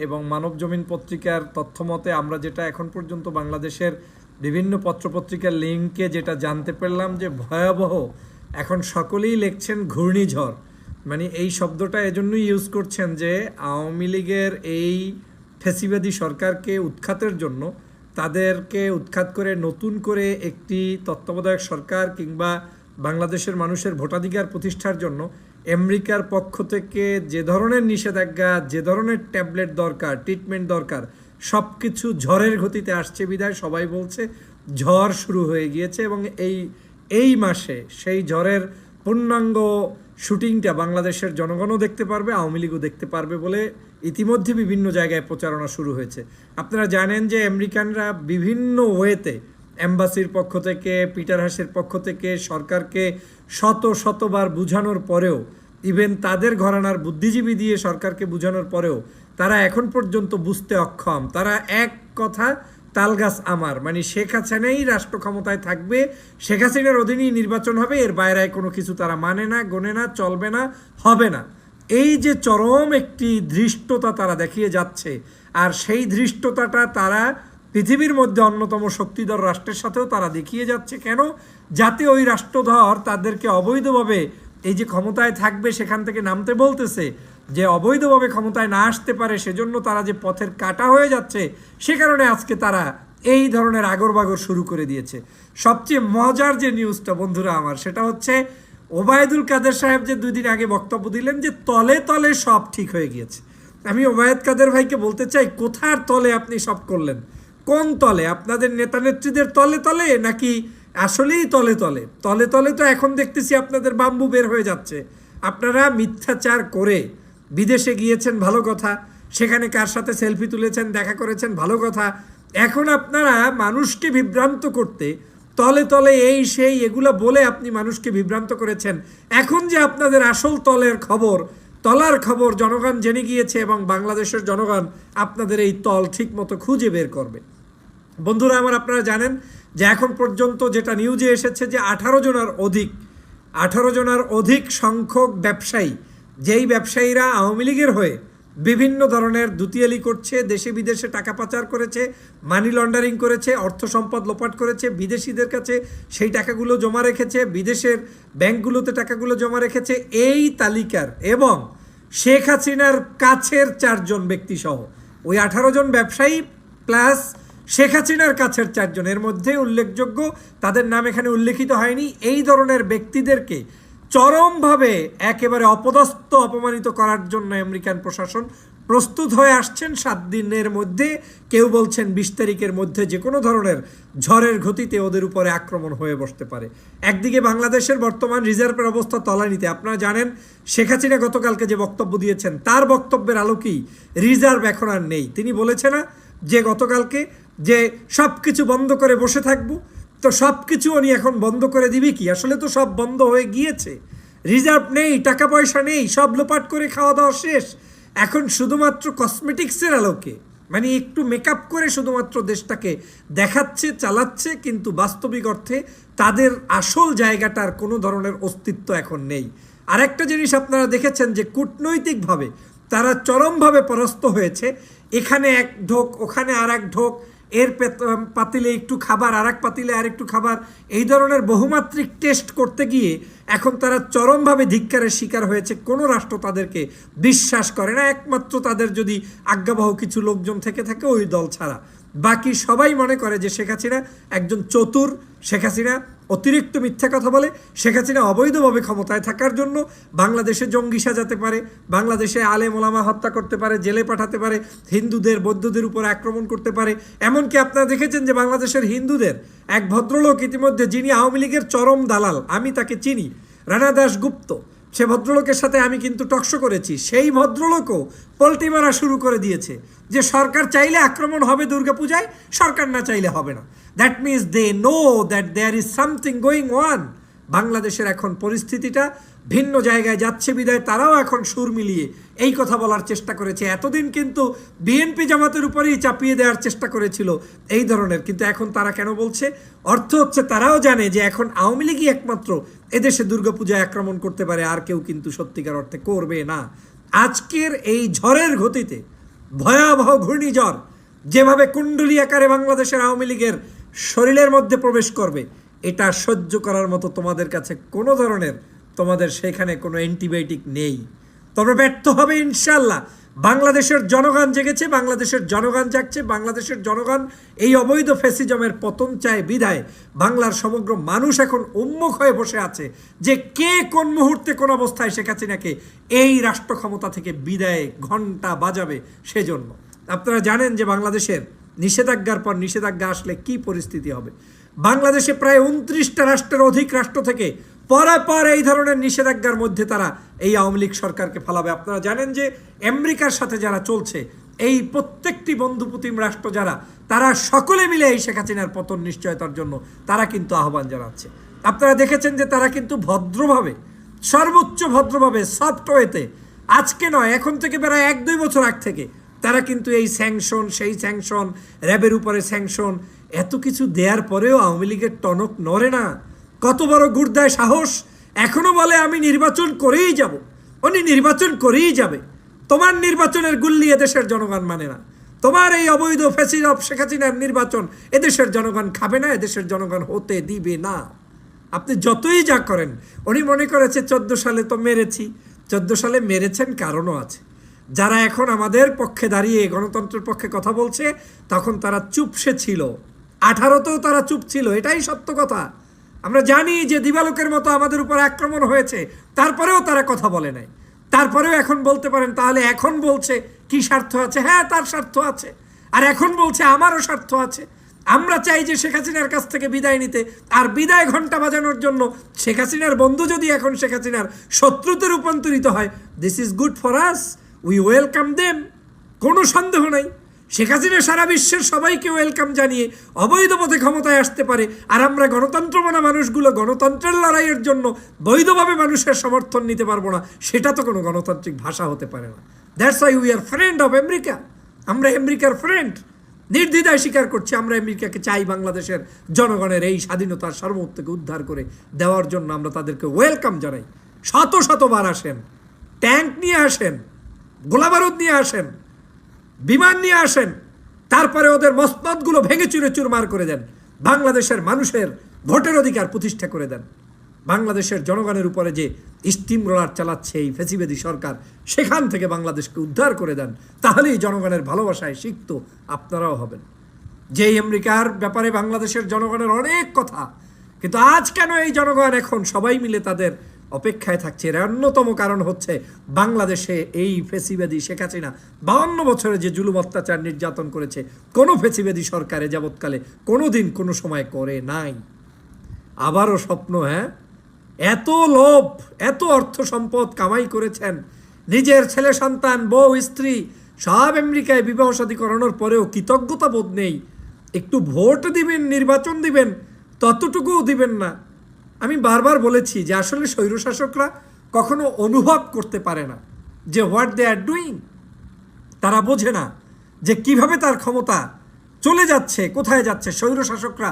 এবং মানব জমিন পত্রিকার তথ্যমতে আমরা যেটা এখন পর্যন্ত বাংলাদেশের বিভিন্ন পত্রপত্রিকার লিঙ্কে যেটা জানতে পারলাম যে ভয়াবহ এখন সকলেই লিখছেন ঘূর্ণিঝড়। মানে এই শব্দটা এজন্যই ইউজ করছেন যে আওয়ামী লীগের এই ফেসিবাদী সরকারকে উৎখাতের জন্য তাদেরকে উৎখাত করে নতুন করে একটি তত্ত্বাবধায়ক সরকার কিংবা বাংলাদেশের মানুষের ভোটাধিকার প্রতিষ্ঠার জন্য আমেরিকার পক্ষ থেকে যে ধরনের নিষেধাজ্ঞা, যে ধরনের ট্যাবলেট দরকার, ট্রিটমেন্ট দরকার সব কিছু ঝড়ের গতিতে আসছে বিদায় সবাই বলছে ঝড় শুরু হয়ে গিয়েছে এবং এই এই মাসে সেই ঝড়ের পূর্ণাঙ্গ শুটিংটা বাংলাদেশের জনগণও দেখতে পারবে, আওয়ামী লীগও দেখতে পারবে বলে ইতিমধ্যে বিভিন্ন জায়গায় প্রচারণা শুরু হয়েছে। আপনারা জানেন যে আমেরিকানরা বিভিন্ন ওয়েতে অ্যাম্বাসির পক্ষ থেকে, পিটার হাসের পক্ষ থেকে সরকারকে শত শতবার বুঝানোর পরেও ইভেন তাদের ঘরানার বুদ্ধিজীবী দিয়ে সরকারকে বুঝানোর পরেও তারা এখন পর্যন্ত বুঝতে অক্ষম। তারা এক কথা তালগাছ আমার। মানে শেখ হাসিনাই রাষ্ট্র ক্ষমতায় থাকবে, শেখ হাসিনার অধীনেই নির্বাচন হবে, এর বাইরে কোনো কিছু তারা মানে না, গনে না, চলবে না, হবে না। এই যে চরম একটি ধৃষ্টতা তারা দেখিয়ে যাচ্ছে, আর সেই ধৃষ্টতাটা তারা পৃথিবীর মধ্যে অন্যতম শক্তিধর রাষ্ট্রের সাথেও তারা দেখিয়ে যাচ্ছে কেন? যাতে ওই রাষ্ট্রধর তাদেরকে অবৈধভাবে এই যে ক্ষমতায় থাকবে সেখান থেকে নামতে বলতেছে যে অবৈধভাবে ক্ষমতায় না আসতে পারে, সেজন্য তারা যে পথের কাটা হয়ে যাচ্ছে, সে কারণে আজকে তারা এই ধরনের আগর বাগর শুরু করে দিয়েছে। সবচেয়ে মজার যে নিউজটা বন্ধুরা আমার, সেটা হচ্ছে ওবায়দুল কাদের সাহেব যে দুই দিন আগে বক্তব্য দিলেন যে তলে তলে সব ঠিক হয়ে গিয়েছে। আমি ওবায়দ কাদের ভাইকে বলতে চাই, কোথার তলে আপনি সব করলেন? কোন তলে? আপনাদের নেতা নেত্রীদের তলে তলে নাকি আসলেই তলে তলে। তলে তলে তো এখন দেখতেছি আপনাদের বাম্বু বের হয়ে যাচ্ছে। আপনারা মিথ্যাচার করে বিদেশে গিয়েছেন, ভালো কথা। সেখানে কার সাথে সেলফি তুলেছেন, দেখা করেছেন, ভালো কথা। এখন আপনারা মানুষকে বিভ্রান্ত করতে তলে তলে এই, সেই এগুলো বলে আপনি মানুষকে বিভ্রান্ত করেছেন। এখন যে আপনাদের আসল তলের খবর, তলার খবর জনগণ জেনে গিয়েছে এবং বাংলাদেশের জনগণ আপনাদের এই তল ঠিক মতো খুঁজে বের করবে। বন্ধুরা আমার আপনারা জানেন যে এখন পর্যন্ত যেটা নিউজে এসেছে যে আঠারো জনের অধিক, আঠারো জনের অধিক সংখ্যক ব্যবসায়ী, যেই ব্যবসায়ীরা আওয়ামী লীগের হয়ে বিভিন্ন ধরনের দুতিয়ালি করছে, দেশে বিদেশে টাকা পাচার করেছে মানি লন্ডারিং করেছে, অর্থ সম্পদ লোপাট করেছে, বিদেশিদের কাছে সেই টাকাগুলো জমা রেখেছে, বিদেশের ব্যাংকগুলোতে টাকাগুলো জমা রেখেছে, এই তালিকার এবং শেখ হাসিনার কাছের চারজন ব্যক্তি সহ ওই আঠারো জন ব্যবসায়ী প্লাস শেখ হাসিনার কাছের চারজন এর মধ্যে উল্লেখযোগ্য, তাদের নাম এখানে উল্লেখিত হয়নি, এই ধরনের ব্যক্তিদেরকে চরমভাবে একেবারে অপদস্থ, অপমানিত করার জন্য আমেরিকান প্রশাসন প্রস্তুত হয়ে আসছেন। সাত দিনের মধ্যে, কেউ বলছেন বিশ তারিখের মধ্যে যে কোনো ধরনের ঝড়ের গতিতে ওদের উপরে আক্রমণ হয়ে বসতে পারে। একদিকে বাংলাদেশের বর্তমান রিজার্ভের অবস্থা তলানিতে। আপনারা জানেন, শেখ হাসিনা গতকালকে যে বক্তব্য দিয়েছেন, তার বক্তব্যের আলোকেই রিজার্ভ এখন আর নেই। তিনি বলেছে না যে গতকালকে যে সব কিছু বন্ধ করে বসে থাকব, তো সব কিছু উনি এখন বন্ধ করে দিবি কি? আসলে তো সব বন্ধ হয়ে গিয়েছে। রিজার্ভ নেই টাকা পয়সা নেই, সব লোপাট করে খাওয়া দাওয়া শেষ। এখন শুধুমাত্র কসমেটিক্সের আলোকে মানে একটু মেকআপ করে শুধুমাত্র দেশটাকে দেখাচ্ছে, চালাচ্ছে, কিন্তু বাস্তবিক অর্থে তাদের আসল জায়গাটার কোনো ধরনের অস্তিত্ব এখন নেই। আরেকটা জিনিস আপনারা দেখেছেন যে কূটনৈতিকভাবে তারা চরমভাবে পরাস্ত হয়েছে। এখানে এক ঢোক, ওখানে আর এক ঢোক এর পেত- পাতিলে একটু খাবার আর এক পাতিলে আর একটু খাবার, এই ধরনের বহুমাত্রিক টেস্ট করতে গিয়ে এখন তারা চরমভাবে ধিক্কারের শিকার হয়েছে। কোনো রাষ্ট্র তাদেরকে বিশ্বাস করে না, একমাত্র তাদের যদি আজ্ঞাবহ কিছু লোকজন থেকে থাকে, ওই দল ছাড়া। বাকি সবাই মনে করে যে শেখ হাসিনা একজন চতুর শেখ হাসিনা, অতিরিক্ত মিথ্যা কথা বলে শেখ হাসিনা অবৈধভাবে ক্ষমতায় থাকার জন্য বাংলাদেশে জঙ্গি সাজাতে পারে, বাংলাদেশে আলে মোলামা হত্যা করতে পারে, জেলে পাঠাতে পারে, হিন্দুদের, বৌদ্ধদের উপর আক্রমণ করতে পারে। এমনকি আপনারা দেখেছেন যে বাংলাদেশের হিন্দুদের, এক ভদ্রলোক ইতিমধ্যে যিনি আওয়ামী লীগের চরম দালাল, আমি তাকে চিনি, রানা দাস গুপ্ত সে ভদ্রলোকের সাথে আমি কিন্তু টকশো করেছি। সেই ভদ্রলোকও পল্টি মারা শুরু করে দিয়েছে। যে সরকার চাইলে আক্রমণ হবে দুর্গাপূজায়, সরকার না চাইলে হবে না। That means they know that there is something going on বাংলাদেশের এখন পরিস্থিতিটা ভিন্ন জায়গায় যাচ্ছে বিদায় তারাও এখন সুর মিলিয়ে এই কথা বলার চেষ্টা করেছে। এতদিন কিন্তু বিএনপি জামাতের উপরেই চাপিয়ে দেওয়ার চেষ্টা করেছিল এই ধরনের। কিন্তু এখন তারা কেন বলছে? অর্থ হচ্ছে তারাও জানে যে এখন আওয়ামী লীগই একমাত্র এদেশে দুর্গাপূজায় আক্রমণ করতে পারে, আর কেউ কিন্তু সত্যিকার অর্থে করবে না। আজকের এই ঝড়ের গতিতে ভয়াবহ ঘূর্ণিঝড় যেভাবে কুণ্ডলী আকারে বাংলাদেশের আওয়ামী লীগের শরীরের মধ্যে প্রবেশ করবে এটা সহ্য করার মতো তোমাদের কাছে কোনো ধরনের তোমাদের সেখানে কোনো অ্যান্টিবায়োটিক নেই। তবে ব্যর্থ হবে ইনশাল্লাহ বাংলাদেশের জনগণ জেগেছে, বাংলাদেশের জনগণ জাগছে, বাংলাদেশের জনগণ এই অবৈধ ফেসিজমের পতন চায় বিদায় বাংলার সমগ্র মানুষ এখন উন্মুখ হয়ে বসে আছে যে কে কোন মুহূর্তে কোন অবস্থায় শেখ হাসিনাকে এই রাষ্ট্র ক্ষমতা থেকে বিদায় ঘণ্টা বাজাবে সেজন্য। আপনারা জানেন যে বাংলাদেশের নিষেধাজ্ঞার পর নিষেধাজ্ঞা আসলে কি পরিস্থিতি হবে। বাংলাদেশে প্রায় উনত্রিশটা রাষ্ট্রের অধিক রাষ্ট্র থেকে পরে পর এই ধরনের নিষেধাজ্ঞার মধ্যে তারা এই আওয়ামী লীগ সরকারকে ফেলাবে। আপনারা জানেন যে আমেরিকার সাথে যারা চলছে, এই প্রত্যেকটি বন্ধুপ্রতিম রাষ্ট্র যারা, তারা সকলে মিলে এই শেখ হাসিনার পতন নিশ্চয়তার জন্য তারা কিন্তু আহ্বান জানাচ্ছে। আপনারা দেখেছেন যে তারা কিন্তু ভদ্রভাবে, সর্বোচ্চ ভদ্রভাবে সফট ওয়েতে আজকে নয়, এখন থেকে প্রায় এক দুই বছর আগ থেকে, তারা কিন্তু এই স্যাংশন সেই স্যাংশন র্যাবের উপরে স্যাংশন এত কিছু দেওয়ার পরেও আওয়ামী লীগের টনক নড়ে না। কত বড় গুড়দায় সাহস। এখনও বলে, আমি নির্বাচন করেই যাব। উনি নির্বাচন করেই যাবে। তোমার নির্বাচনের গুল্লি এদেশের জনগণ মানে না। তোমার এই অবৈধ ফেসিল অফ শেখ হাসিনার নির্বাচন এদেশের জনগণ খাবে না, এদেশের জনগণ হতে দিবে না। আপনি যতই যা করেন, উনি মনে করেছে, চোদ্দ সালে তো মেরেছি। চোদ্দ সালে মেরেছেন কারণও আছে। যারা এখন আমাদের পক্ষে দাঁড়িয়ে গণতন্ত্রের পক্ষে কথা বলছে, তখন তারা চুপসে ছিল। আঠারোতেও তারা চুপ ছিল, এটাই সত্য কথা। আমরা জানি যে দিবালোকের মতো আমাদের উপর আক্রমণ হয়েছে, তারপরেও তারা কথা বলে নাই। তারপরেও এখন বলতে পারেন, তাহলে এখন বলছে কি স্বার্থ আছে? হ্যাঁ তার স্বার্থ আছে। আর এখন বলছে আমারও স্বার্থ আছে। আমরা চাই যে শেখ হাসিনার কাছ থেকে বিদায় নিতে। আর বিদায় ঘণ্টা বাজানোর জন্য শেখ হাসিনার বন্ধু যদি এখন শেখ হাসিনার শত্রুতে রূপান্তরিত হয় this is good for us we welcome them কোনো সন্দেহ নাই। শেখ হাসিনা সারা বিশ্বের সবাইকে ওয়েলকাম জানিয়ে অবৈধ পথে ক্ষমতায় আসতে পারে। আর আমরা গণতন্ত্র মানা মানুষগুলো গণতন্ত্রের লড়াইয়ের জন্য বৈধভাবে মানুষের সমর্থন নিতে পারব না, সেটা তো কোনো গণতান্ত্রিক ভাষা হতে পারে না। That's I we are friend of America আমরা আমেরিকার ফ্রেন্ড নির্দ্বিধায় স্বীকার করছি আমরা আমেরিকাকে চাই বাংলাদেশের জনগণের এই স্বাধীনতার সর্বোত্তকে উদ্ধার করে দেওয়ার জন্য আমরা তাদেরকে ওয়েলকাম জানাই। শত শতবার আসেন। ট্যাঙ্ক নিয়ে আসেন। গোলাবারুদ নিয়ে আসেন। বিমান নিয়ে আসেন। তারপরে ওদের মসনদগুলো ভেঙে চুরে চুরমার করে দেন। বাংলাদেশের মানুষের ভোটের অধিকার প্রতিষ্ঠা করে দেন। বাংলাদেশের জনগণের উপরে যে স্টিম রোলার চালাচ্ছে এই ফেসিবেদি সরকার, সেখান থেকে বাংলাদেশকে উদ্ধার করে দেন। তাহলেই জনগণের ভালোবাসায় সিক্ত আপনারাও হবেন। যে আমেরিকার ব্যাপারে বাংলাদেশের জনগণের অনেক কথা, কিন্তু আজ কেন এই জনগণ এখন সবাই মিলে তাদের অপেক্ষায় থাকছে। এর অন্যতম কারণ হচ্ছে বাংলাদেশে এই ফেসিবাদী শেখ হাসিনা বাউন্ন বছরে যে জুলুম অত্যাচার নির্যাতন করেছে, কোনো ফেসিবাদী সরকারে যাবৎকালে কোনো দিন কোনো সময় করে নাই। আবারও স্বপ্ন হ্যাঁ? এত লোভ, এত অর্থ সম্পদ কামাই করেছেন। নিজের ছেলে, সন্তান, বউ, স্ত্রী সব আমেরিকায় বিবাহ শাদী করানোর পরেও কৃতজ্ঞতা বোধ নেই। একটু ভোট দিবেন, নির্বাচন দিবেন, ততটুকুও দিবেন না। আমি বারবার বলেছি যে আসলে স্বৈরশাসকরা কখনো অনুভব করতে পারে না যে হোয়াট দে আর ডুইং তারা বোঝে না যে কীভাবে তার ক্ষমতা চলে যাচ্ছে, কোথায় যাচ্ছে। স্বৈরশাসকরা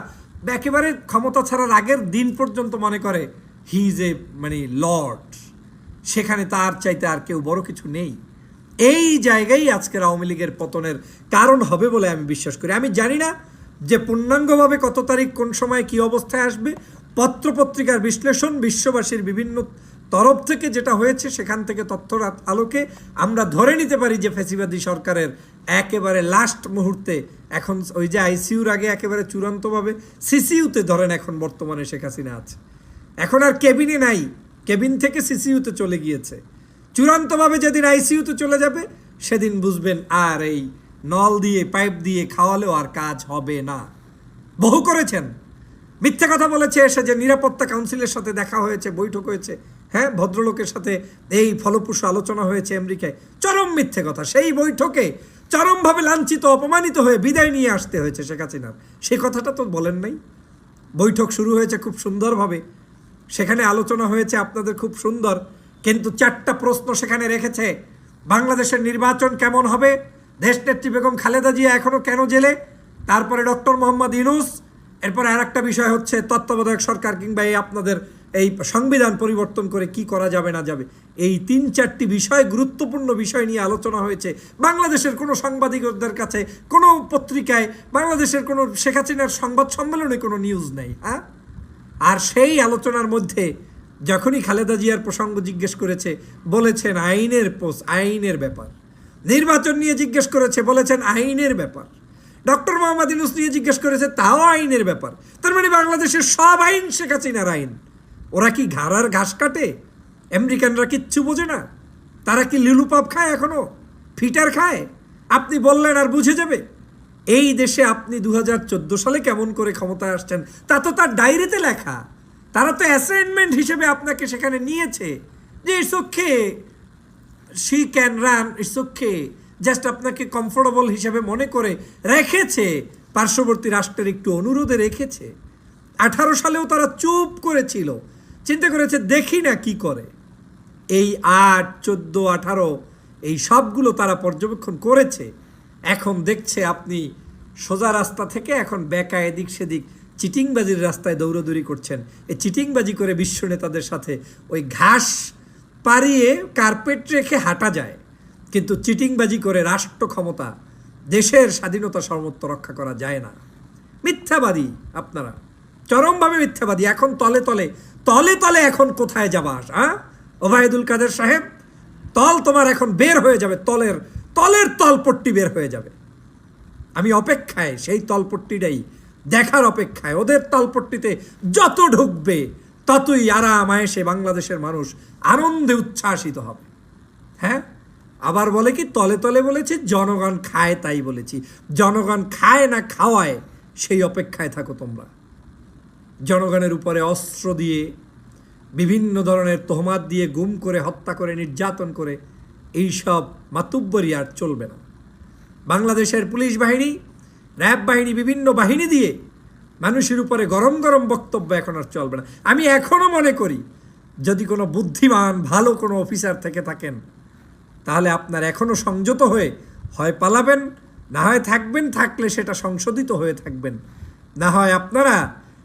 একেবারে ক্ষমতা ছাড়ার আগের দিন পর্যন্ত মনে করে হি ইজ এ মানে লর্ড সেখানে তার চাইতে আর কেউ বড় কিছু নেই। এই জায়গায় আজকের আওয়ামী লীগের পতনের কারণ হবে বলে আমি বিশ্বাস করি। আমি জানি না যে পূর্ণাঙ্গভাবে কত তারিখ কোন সময় কি অবস্থায় আসবে পত্রপত্রিকার বিশ্লেষণ, বিশ্ববাসীর বিভিন্ন তরফ থেকে যেটা হয়েছে, সেখান থেকে তথ্যর আলোকে আমরা ধরে নিতে পারি যে ফেসিবাদী সরকারের একেবারে লাস্ট মুহূর্তে এখন ওই যে আইসিইউর আগে একেবারে চূড়ান্তভাবে সিসিইউতে ধরেন এখন বর্তমানে শেখ হাসিনা আছে। এখন আর কেবিনে নাই, কেবিন থেকে সিসিইউতে চলে গিয়েছে। চূড়ান্তভাবে যেদিন আইসিইউতে চলে যাবে, সেদিন বুঝবেন, আর এই নল দিয়ে, পাইপ দিয়ে খাওয়ালেও আর কাজ হবে না। বহু করেছেন। মিথ্যা কথা বলেছে এসে যে নিরাপত্তা কাউন্সিলের সাথে দেখা হয়েছে, বৈঠক হয়েছে। হ্যাঁ ভদ্রলোকের সাথে এই ফলপ্রসূ আলোচনা হয়েছে আমেরিকায়। চরম মিথ্যে কথা। সেই বৈঠকে চরমভাবে লাঞ্ছিত, অপমানিত হয়ে বিদায় নিয়ে আসতে হয়েছে শেখ হাসিনার। সেই কথাটা তো বলেন নাই। বৈঠক শুরু হয়েছে খুব সুন্দরভাবে। সেখানে আলোচনা হয়েছে আপনাদের খুব সুন্দর। কিন্তু চারটা প্রশ্ন সেখানে রেখেছে। বাংলাদেশের নির্বাচন কেমন হবে? দেশনেত্রী বেগম খালেদা জিয়া এখনও কেন জেলে? তারপরে ডক্টর মোহাম্মদ ইউনুস এরপরে আর একটা বিষয় হচ্ছে, তত্ত্বাবধায়ক সরকার কিংবা এই আপনাদের এই সংবিধান পরিবর্তন করে কি করা যাবে, না যাবে, এই তিন চারটি বিষয় গুরুত্বপূর্ণ বিষয় নিয়ে আলোচনা হয়েছে। বাংলাদেশের কোনো সাংবাদিকদের কাছে, কোনো পত্রিকায়, বাংলাদেশের কোনো শেখ হাসিনার সংবাদ সম্মেলনে কোনো নিউজ নেই হ্যাঁ? আর সেই আলোচনার মধ্যে যখনই খালেদা জিয়ার প্রসঙ্গ জিজ্ঞেস করেছে, বলেছেন আইনের পোস্ট আইনের ব্যাপার। নির্বাচন নিয়ে জিজ্ঞেস করেছে, বলেছেন আইনের ব্যাপার। ডক্টর মোহাম্মদ ইউনুস নিয়ে জিজ্ঞেস করেছে, তাও আইনের ব্যাপার। তার মানে বাংলাদেশের সব আইন শেখ হাসিনার আইন। ওরা কি ঘাড়ার ঘাস কাটে? আমেরিকানরা কিচ্ছু বোঝে না। তারা কি লিলুপাপ খায় এখনও ফিটার খায়? আপনি বললেন আর বুঝে যাবে। এই দেশে আপনি দু হাজার চোদ্দ সালে কেমন করে ক্ষমতায় আসছেন, তা তো তার ডায়েরিতে লেখা। তারা তো অ্যাসাইনমেন্ট হিসেবে আপনাকে সেখানে নিয়েছে যে okay she can run okay just আপনাকে কমফোর্টেবল হিসেবে মনে করে রেখেছে, পার্শ্ববর্তী রাষ্ট্রের একটু অনুরোধে রেখেছে। আঠারো সালেও তারা চুপ করেছিল, চিন্তা করেছে দেখি না কি করে। এই আট, চোদ্দ, আঠারো, এই সবগুলো তারা পর্যবেক্ষণ করেছে। এখন দেখছে আপনি সোজা রাস্তা থেকে এখন বেকা এদিক সেদিক চিটিংবাজির রাস্তায় দৌড়দৌড়ি করছেন। এই চিটিংবাজি করে বিশ্ব নেতাদের সাথে ওই ঘাস পাড়িয়ে কার্পেট রেখে হাঁটা যায়। কিন্তু চিটিংবাজি করে রাষ্ট্র ক্ষমতা, দেশের স্বাধীনতা সর্বত্র রক্ষা করা যায় না। মিথ্যাবাদী আপনারা। চরমভাবে মিথ্যাবাদী। এখন তলে তলে তলে তলে এখন কোথায় যাবা? হ্যাঁ ওবায়দুল কাদের সাহেব, তল তোমার এখন বের হয়ে যাবে, তলের তলের তলপট্টি বের হয়ে যাবে। আমি অপেক্ষায়, সেই তলপট্টিটাই দেখার অপেক্ষায়। ওদের তলপট্টিতে যত ঢুকবে, ততই আরাম আয়েসে বাংলাদেশের মানুষ আনন্দে উচ্ছ্বাসিত হবে। হ্যাঁ? আবার বলে কি, তলে তলে বলেছি, জনগণ খায় তাই বলেছি। জনগণ খায় না খাওয়ায়, সেই অপেক্ষায় থাকো তোমরা। জনগণের উপরে অস্ত্র দিয়ে, বিভিন্ন ধরনের তোহমাত দিয়ে গুম করে, হত্যা করে, নির্যাতন করে এইসব মাতুব্বরি আর চলবে না। বাংলাদেশের পুলিশ বাহিনী, র্যাব বাহিনী, বিভিন্ন বাহিনী দিয়ে মানুষের উপরে গরম গরম বক্তব্য এখন আর চলবে না। আমি এখনও মনে করি, যদি কোনো বুদ্ধিমান, ভালো কোনো অফিসার থেকে থাকেন তাহলে আপনার এখনও সংযত হয়ে হয় পালাবেন, না হয় থাকবেন, থাকলে সেটা সংশোধিত হয়ে থাকবেন। না হয় আপনারা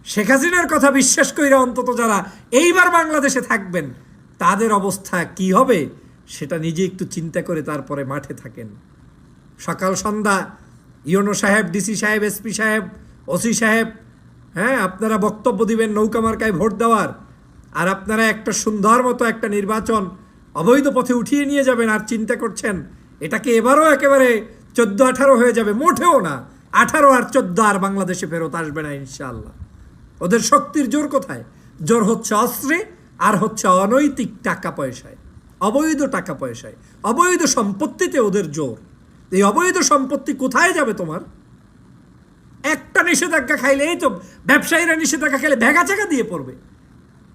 শেখ হাসিনার কথা বিশ্বাস কইরা অন্তত যারা এইবার বাংলাদেশে থাকবেন, তাদের অবস্থা কি হবে সেটা নিজে একটু চিন্তা করে তারপরে মাঠে থাকেন। সকাল সন্ধ্যা, ইউনো সাহেব, ডিসি সাহেব, এসপি সাহেব, ওসি সাহেব হ্যাঁ আপনারা বক্তব্য দিবেন নৌকা মার্কায় ভোট দেওয়ার, আর আপনারা একটা সুন্দর মতো একটা নির্বাচন অবৈধ পথে উঠিয়ে নিয়ে যাবেন আর চিন্তা করছেন, এটাকে এবারও একেবারে চোদ্দ আঠারো হয়ে যাবে, মোটেও না। আঠারো আর চোদ্দ আর বাংলাদেশে ফেরত আসবে না ইনশাল্লাহ ওদের শক্তির জোর কোথায়? জোর হচ্ছে অস্ত্রে, আর হচ্ছে অনৈতিক টাকা পয়সায়, অবৈধ টাকা পয়সায়, অবৈধ সম্পত্তিতে ওদের জোর। এই অবৈধ সম্পত্তি কোথায় যাবে তোমার? একটা নিষেধাজ্ঞা খাইলে এই তো ব্যবসায়ীরা নিষেধাজ্ঞা খাইলে ভেগা চাকা দিয়ে পড়বে।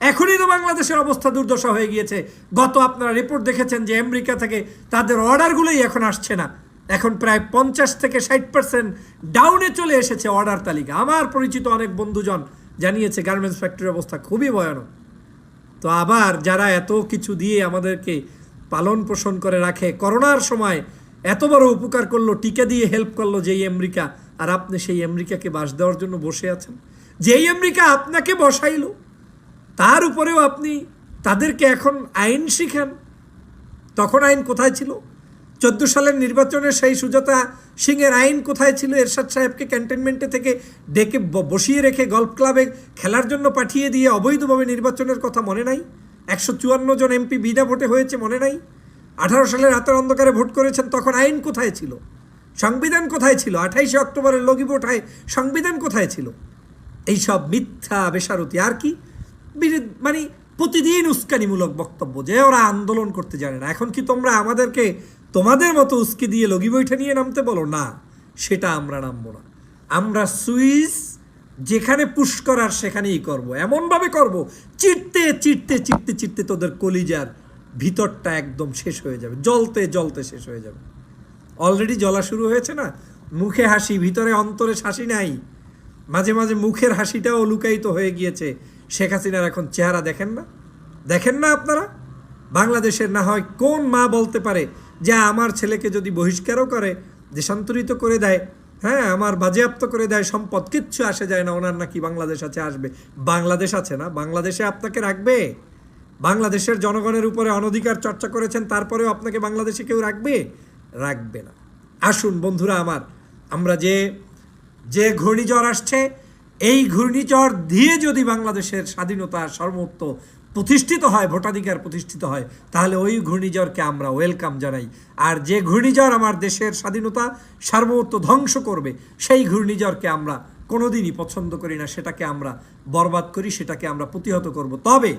এখনই তো বাংলাদেশের অবস্থা দুর্দশা হয়ে গিয়েছে। গত আপনারা রিপোর্ট দেখেছেন যে আমেরিকা থেকে তাদের অর্ডারগুলোই এখন আসছে না। এখন প্রায় পঞ্চাশ থেকে ষাট পার্সেন্ট ডাউনে চলে এসেছে অর্ডার তালিকা। আমার পরিচিত অনেক বন্ধুজন জানিয়েছে গার্মেন্টস ফ্যাক্টরির অবস্থা খুবই ভয়ানক। তো আবার যারা এত কিছু দিয়ে আমাদেরকে পালন পোষণ করে রাখে, করোনার সময় এত বড় উপকার করল, টিকা দিয়ে হেল্প করল যেই আমেরিকা, আর আপনি সেই আমেরিকাকে বাস দেওয়ার জন্য বসে আছেন। যেই আমেরিকা আপনাকে বসাইলো তার উপরেও আপনি তাদেরকে এখন আইন শিখান। তখন আইন কোথায় ছিল? চোদ্দ সালের নির্বাচনে সেই সুজাতা সিংয়ের আইন কোথায় ছিল? এরশাদ সাহেবকে ক্যান্টনমেন্টে থেকে ডেকে বসিয়ে রেখে গল্ফ ক্লাবে খেলার জন্য পাঠিয়ে দিয়ে অবৈধভাবে নির্বাচনের কথা মনে নাই? একশো চুয়ান্ন জন এমপি বিনা ভোটে হয়েছে মনে নাই? আঠারো সালের রাতের অন্ধকারে ভোট করেছেন, তখন আইন কোথায় ছিল? সংবিধান কোথায় ছিল? আঠাইশে অক্টোবরের লগি ভোট হয়, সংবিধান কোথায় ছিল? এইসব মিথ্যা বেসারতি। আর কি? মানে প্রতিদিন উস্কানিমূলক বক্তব্য, যে ওরা আন্দোলন করতে জানে না। এখন কি তোমরা আমাদেরকে তোমাদের মতো উস্কি দিয়ে লগি বইটা নিয়ে নামতে বলো? না, সেটা আমরা নামবো না। আমরা সুইস, যেখানে পুশ করার সেখানেই করব। এমনভাবে করব চিটতে চিটতে চিটতে চিটতে তোদের কলিজার ভিতরটা একদম শেষ হয়ে যাবে। জলতে জলতে শেষ হয়ে যাবে। অলরেডি জ্বলা শুরু হয়েছে না? মুখে হাসি, ভিতরে অন্তরে হাসি নাই। মাঝে মাঝে মুখের হাসিটাও লুকায়িত হয়ে গিয়েছে। শেখ হাসিনার এখন চেহারা দেখেন না? দেখেন না আপনারা? বাংলাদেশের না হয় কোন মা বলতে পারে যে আমার ছেলেকে যদি বহিষ্কারও করে, দেশান্তরিত করে দেয় হ্যাঁ আমার বাজেয়াপ্ত করে দেয়, সম্পদ কিচ্ছু আসে যায় না, ওনার নাকি বাংলাদেশ আছে, আসবে। বাংলাদেশ আছে না? বাংলাদেশে আপনাকে রাখবে? বাংলাদেশের জনগণের উপরে অনধিকার চর্চা করেছেন, তারপরেও আপনাকে বাংলাদেশে কেউ রাখবে? রাখবে না। আসুন বন্ধুরা আমার, আমরা যে যে ঘূর্ণিঝড় আসছে এই ঘূর্ণিঝড় দিয়ে যদি বাংলাদেশের স্বাধীনতা সর্বোত্ত প্রতিষ্ঠিত হয়, ভোটাধিকার প্রতিষ্ঠিত হয়, তাহলে ওই ঘূর্ণিঝড়কে আমরা ওয়েলকাম জানাই। আর যে ঘূর্ণিঝড় আমার দেশের স্বাধীনতা সার্বভৌমত্ব ধ্বংস করবে, সেই ঘূর্ণিঝড়কে আমরা কোনোদিনই পছন্দ করি না। সেটাকে আমরা বরবাদ করি, সেটাকে আমরা প্রতিহত করব। তবে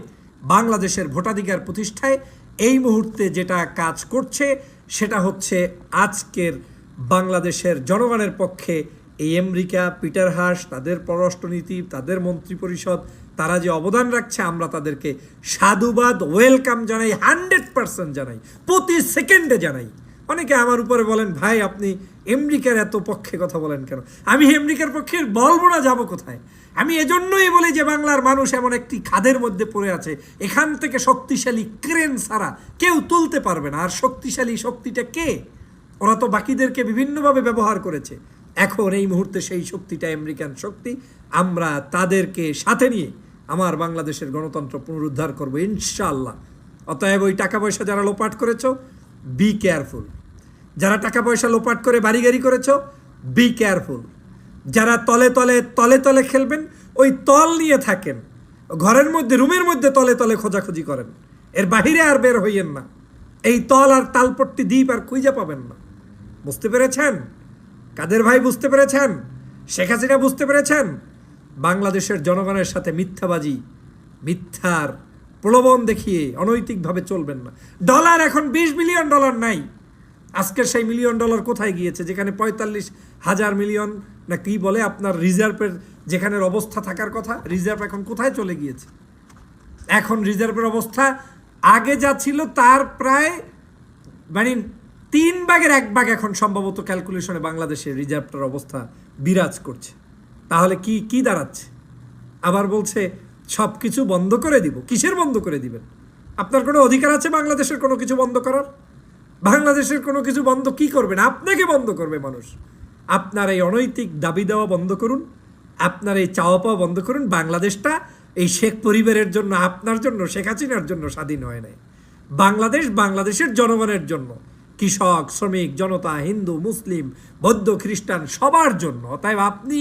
বাংলাদেশের ভোটাধিকার প্রতিষ্ঠায় এই মুহূর্তে যেটা কাজ করছে, সেটা হচ্ছে আজকের বাংলাদেশের জনগণের পক্ষে এই আমেরিকা, পিটার হাস তাদের পররাষ্ট্রনীতি, তাদের মন্ত্রিপরিষদ, তারা যে অবদান রাখছে, আমরা তাদেরকে সাধুবাদ, ওয়েলকাম জানাই, হান্ড্রেড পার্সেন্ট জানাই, প্রতি সেকেন্ডে জানাই। অনেকে আমার উপরে বলেন, ভাই, আপনি আমেরিকার এত পক্ষে কথা বলেন কেন? আমি আমেরিকার পক্ষে বলব না, যাব কোথায়? আমি এজন্যই বলি যে, বাংলার মানুষ এমন একটি খাদের মধ্যে পড়ে আছে, এখান থেকে শক্তিশালী ক্রেন ছাড়া কেউ তুলতে পারবে না। আর শক্তিশালী শক্তিটা কে? ওরা তো বাকিদেরকে বিভিন্নভাবে ব্যবহার করেছে। এখন এই মুহূর্তে সেই শক্তিটা আমেরিকান শক্তি। আমরা তাদেরকে সাথে নিয়ে আমার বাংলাদেশের গণতন্ত্র পুনরুদ্ধার করব ইনশাল্লাহ অতএব ওই টাকা পয়সা যারা লোপাট করেছ বি কেয়ারফুল যারা টাকা পয়সা লোপাট করে বাড়ি গাড়ি করেছ বি কেয়ারফুল যারা তলে তলে তলে তলে খেলবেন, ওই তল নিয়ে থাকেন। ঘরের মধ্যে, রুমের মধ্যে তলে তলে খোঁজাখুঁজি করেন। এর বাহিরে আর বের হইয়েন না। এই তল আর তালপট্টি দ্বীপ আর খুঁজে পাবেন না। বুঝতে পেরেছেন? কাদের ভাই বুঝতে পেরেছেন? শেখ হাসিনা বুঝতে পেরেছেন? বাংলাদেশের জনগণের সাথে মিথ্যাবাজি, মিথ্যার প্রলোভন দেখিয়ে অনৈতিকভাবে চলবেন না। ডলার এখন বিশ মিলিয়ন ডলার নাই। আজকের সেই মিলিয়ন ডলার কোথায় গিয়েছে? যেখানে পঁয়তাল্লিশ হাজার মিলিয়ন না কি বলে আপনার রিজার্ভের যেখানের অবস্থা থাকার কথা, রিজার্ভ এখন কোথায় চলে গিয়েছে? এখন রিজার্ভের অবস্থা আগে যা ছিল তার প্রায় মানে তিন ভাগের এক ভাগ এখন সম্ভবত ক্যালকুলেশনে বাংলাদেশের রিজার্ভটার অবস্থা বিরাজ করছে। তাহলে কি কি দাঁড়াচ্ছে? আবার বলছে সব কিছু বন্ধ করে দিব। কিসের বন্ধ করে দিবেন? আপনার কোনো অধিকার আছে বাংলাদেশের কোনো কিছু বন্ধ করার? বাংলাদেশের কোনো কিছু বন্ধ কি করবেন? আপনাকে বন্ধ করবে মানুষ। আপনার এই অনৈতিক দাবি দেওয়া বন্ধ করুন। আপনার এই চাওয়া পাওয়া বন্ধ করুন। বাংলাদেশটা এই শেখ পরিবারের জন্য, আপনার জন্য, শেখ হাসিনার জন্য স্বাধীন হয় নাই। বাংলাদেশ বাংলাদেশের জনগণের জন্য। কৃষক, শ্রমিক, জনতা, হিন্দু, মুসলিম, বৌদ্ধ, খ্রিস্টান, সবার জন্য। অতএব আপনি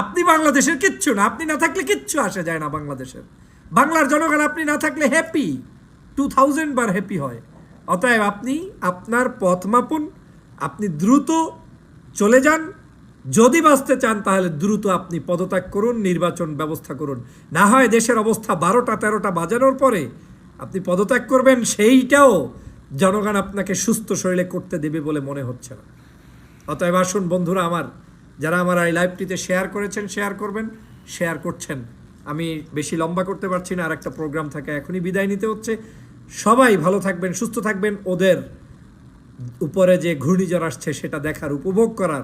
আপনি বাংলাদেশের কিচ্ছু না, আপনি না থাকলে কিচ্ছু আসে যায় না বাংলাদেশের। বাংলার জনগণ আপনি না থাকলে হ্যাপি টু থাউজেন্ড বার হ্যাপি হয়। অতএব আপনি, আপনার পথ মাপুন, আপনি দ্রুত চলে যান। যদি বাঁচতে চান, তাহলে দ্রুত আপনি পদত্যাগ করুন, নির্বাচন ব্যবস্থা করুন। না হয় দেশের অবস্থা বারোটা তেরোটা বাজানোর পরে আপনি পদত্যাগ করবেন, সেইটাও জনগণ আপনাকে সুস্থ শরীরে করতে দেবে বলে মনে হচ্ছে না। অতএব আসুন বন্ধুরা আমার, যারা আমার এই লাইভটিতে শেয়ার করেছেন শেয়ার করবেন শেয়ার করছেন। আমি বেশি লম্বা করতে পারছি না আর একটা প্রোগ্রাম থাকে, এখনই বিদায় নিতে হচ্ছে। সবাই ভালো থাকবেন, সুস্থ থাকবেন। ওদের উপরে যে ঘূর্ণিঝড় আসছে, সেটা দেখার, উপভোগ করার